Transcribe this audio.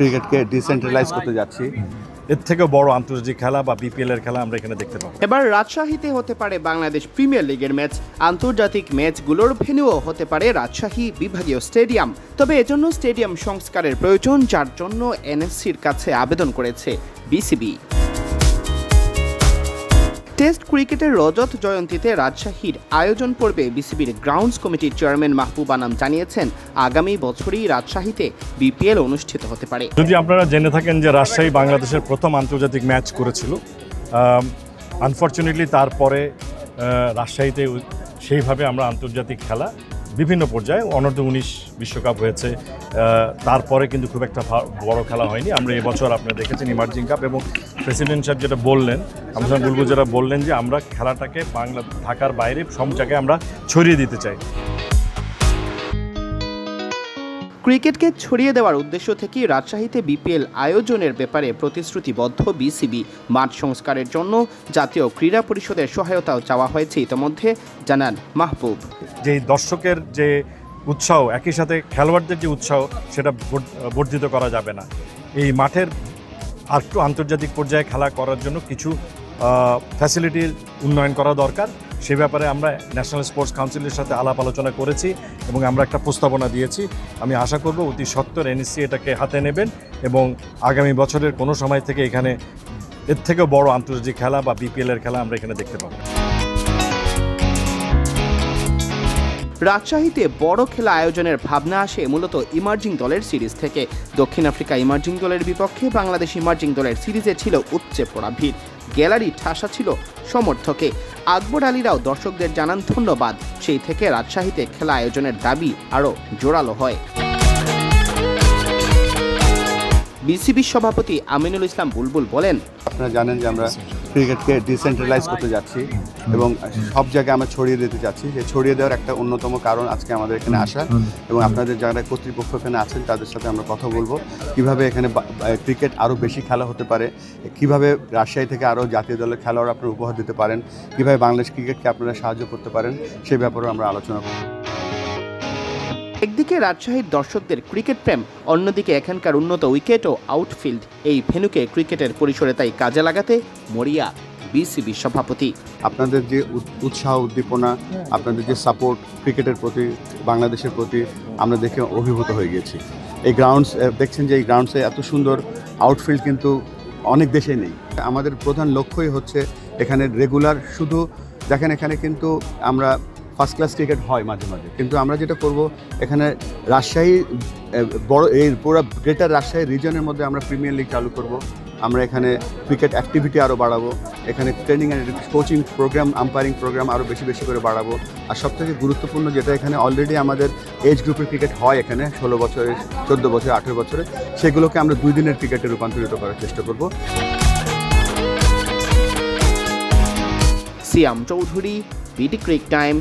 ক্রিকেটকে ডিসেন্ট্রালাইজ করতে যাচ্ছি। এর থেকে বড় আন্তর্জাতিক খেলা বা বিপিএল এর খেলা আমরা এখানে দেখতে পাবো। এবার রাজশাহীতে হতে পারে বাংলাদেশ প্রিমিয়ার লিগের ম্যাচ আন্তর্জাতিক ম্যাচগুলোর ভেন্যুও হতে পারে রাজশাহী বিভাগীয় স্টেডিয়াম তবে এজন্য স্টেডিয়াম সংস্কারের প্রয়োজন যার জন্য এনএসসির কাছে আবেদন করেছে বিসিবি টেস্ট ক্রিকেটের রজত জয়ন্তীতে রাজশাহীর আয়োজন পর্বে বিসিবির গ্রাউন্ডস কমিটির চেয়ারম্যান মাহবুব আনাম জানিয়েছেন, আগামী বছরই রাজশাহীতে বিপিএল অনুষ্ঠিত হতে পারে। যদি আপনারা জেনে থাকেন যে রাজশাহী বাংলাদেশের প্রথম আন্তর্জাতিক ম্যাচ করেছিল আনফর্চুনেটলি তারপরে রাজশাহীতে সেইভাবে আমরা আন্তর্জাতিক খেলা বিভিন্ন পর্যায়ে অনূর্ধ্ব উনিশ বিশ্বকাপ হয়েছে তারপরে কিন্তু খুব একটা বড় খেলা হয়নি। আমরা এবছর আপনারা দেখেছেন ইমার্জিং কাপ এবং প্রেসিডেন্ট সাহেব যেটা বললেন আমরা বুলবুল যেটা বললেন যে আমরা খেলাটাকে বাংলা ঢাকার বাইরে সব জায়গায় আমরা ছড়িয়ে দিতে চাই। ক্রিকেটকে ছড়িয়ে দেওয়ার উদ্দেশ্য থেকে রাজশাহীতে বিপিএল আয়োজনের ব্যাপারে প্রতিশ্রুতিবদ্ধ বিসিবি। মাঠ সংস্কারের জন্য জাতীয় ক্রীড়া পরিষদের সহায়তাও চাওয়া হয়েছে ইতোমধ্যে জানান মাহবুব। যে দর্শকের যে উৎসাহ একই সাথে খেলোয়াড়দের যে উৎসাহ সেটা বর্ধিত করা যাবে না। এই মাঠের আর একটু আন্তর্জাতিক পর্যায়ে খেলা করার জন্য কিছু ফ্যাসিলিটির উন্নয়ন করা দরকার। সে ব্যাপারে আমরা ন্যাশনাল স্পোর্টস কাউন্সিলের সাথে আলাপ আলোচনা করেছি এবং আমরা একটা প্রস্তাবনা দিয়েছি। আমি আশা করব অতি সত্তর এনএসসি এটাকে হাতে নেবেন এবং আগামী বছরের কোনো সময় থেকে এখানে এর থেকেও বড় আন্তর্জাতিক খেলা বা বিপিএলের খেলা আমরা এখানে দেখতে পাবো। রাজশাহীতে বড় খেলা আয়োজনের ভাবনা আসে মূলত ইমার্জিং দলের সিরিজ থেকে। দক্ষিণ আফ্রিকা ইমার্জিং দলের বিপক্ষে বাংলাদেশ ইমার্জিং দলের সিরিজে ছিল উচ্চে পড়া ভিড়। গ্যালারি ঠাসা ছিল সমর্থকে। আকবর আলীরাও দর্শকদের জানান ধন্যবাদ। সেই থেকে রাজশাহীতে খেলা আয়োজনের দাবি আরও জোরালো হয়। বিসিবির সভাপতি আমিনুল ইসলাম বুলবুল বলেন, আপনারা জানেন যে আমরা ক্রিকেটকে ডিসেন্ট্রালাইজ করতে যাচ্ছি এবং সব জায়গায় আমরা ছড়িয়ে দিতে যাচ্ছি। যে ছড়িয়ে দেওয়ার একটা অন্যতম কারণ আজকে আমাদের এখানে আসা এবং আপনাদের যারা কর্তৃপক্ষ এখানে আছেন, তাদের সাথে আমরা কথা বলব। কীভাবে এখানে ক্রিকেট আরও বেশি খেলা হতে পারে, কীভাবে রাজশাহী থেকে আরও জাতীয় দলের খেলোয়াড় আপনারা উপহার দিতে পারেন, কীভাবে বাংলাদেশ ক্রিকেটকে আপনারা সাহায্য করতে পারেন, সে ব্যাপারেও আমরা আলোচনা করব। একদিকে রাজশাহীর দর্শকদের ক্রিকেট প্রেম, অন্যদিকে এখানকার উন্নত উইকেট ও আউটফিল্ড এই ভেনুকে ক্রিকেটের পরিসরে তাই কাজে লাগাতে মরিয়া বিসিবি সভাপতি। আপনাদের যে উৎ- উৎসাহ, উদ্দীপনা, আপনাদের যে সাপোর্ট ক্রিকেটের প্রতি, বাংলাদেশের প্রতি আমরা দেখে অভিভূত হয়ে গেছি। এই গ্রাউন্ডস দেখছেন যে এই গ্রাউন্ডসে এত সুন্দর আউটফিল্ড কিন্তু অনেক দেশে নেই। আমাদের প্রধান লক্ষ্যই হচ্ছে এখানে রেগুলার শুধু দেখেন এখানে কিন্তু আমরা ফার্স্ট ক্লাস ক্রিকেট হয় মাঝে মাঝে। কিন্তু আমরা যেটা করব, এখানে রাজশাহী বড়, এই পুরো গ্রেটার রাজশাহী রিজনের মধ্যে আমরা প্রিমিয়ার লিগ চালু করব। আমরা এখানে ক্রিকেট অ্যাক্টিভিটি আরও বাড়াবো। এখানে training and coaching program umpiring program আরও বেশি বেশি করে বাড়াবো। আর সবথেকে গুরুত্বপূর্ণ যেটা এখানে অলরেডি আমাদের এজ গ্রুপের ক্রিকেট হয় এখানে, ষোলো বছরের চোদ্দ বছর, আঠেরো বছরে, সেগুলোকে আমরা দুই দিনের ক্রিকেটে রূপান্তরিত করার চেষ্টা করব। Siam Chowdhury BD cric time